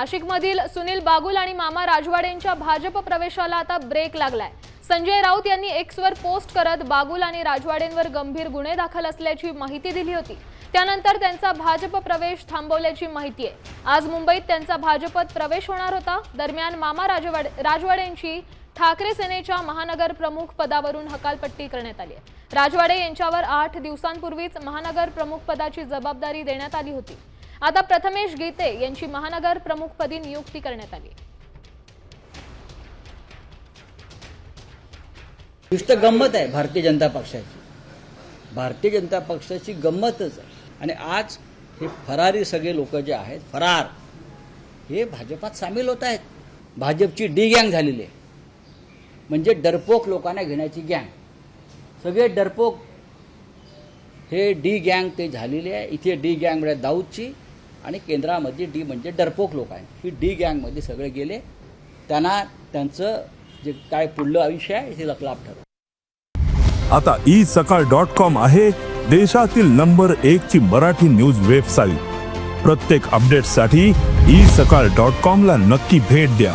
नाशिकमधील सुनील बागुल आणि मामा राजवाडेंच्या भाजप प्रवेशाला आता ब्रेक लागलाय. संजय राऊत यांनी एक्सवर पोस्ट करत बागुल आणि राजवाडेंवर गंभीर गुन्हे दाखल असल्याची माहिती दिली होती. त्यानंतर त्यांचा भाजप प्रवेश थांबवल्याची माहिती आहे. आज मुंबईत त्यांचा भाजपत प्रवेश होणार होता. दरम्यान मामा राजवाडे राजवाडेंची ठाकरे सेनेच्या महानगर प्रमुख पदावरून हकालपट्टी करण्यात आली आहे. राजवाडे यांच्यावर आठ दिवसांपूर्वीच महानगर प्रमुख पदाची जबाबदारी देण्यात आली होती. आता प्रथमेश गीते यांची महानगर प्रमुखपदी नियुक्ती करण्यात आली. नुसतं गंमत आहे भारतीय जनता पक्षाची. भारतीय जनता पक्षाची गंमतच आहे. आणि आज हे फरारी सगळे लोक जे आहेत फरार हे भाजपात सामील होत आहेत. भाजपची डी गँग झालेली आहे. म्हणजे डरपोक लोकांना घेण्याची गँग. सगळे डरपोक हे डी गँग ते झालेले आहे. इथे डी गँग म्हणजे दाऊदची आणि केंद्रामध्ये डी म्हणजे डरपोक लोक आहेत. ही डी गँगमध्ये सगळे गेले. त्यांना त्यांचं जे काय पुढलं आयुष्य आहे ते लाभ ठरव आता ई सकाळ डॉट कॉम आहे देशातील नंबर एक ची मराठी न्यूज वेबसाईट. प्रत्येक अपडेटसाठी ई सकाळ डॉट कॉम ला नक्की भेट द्या.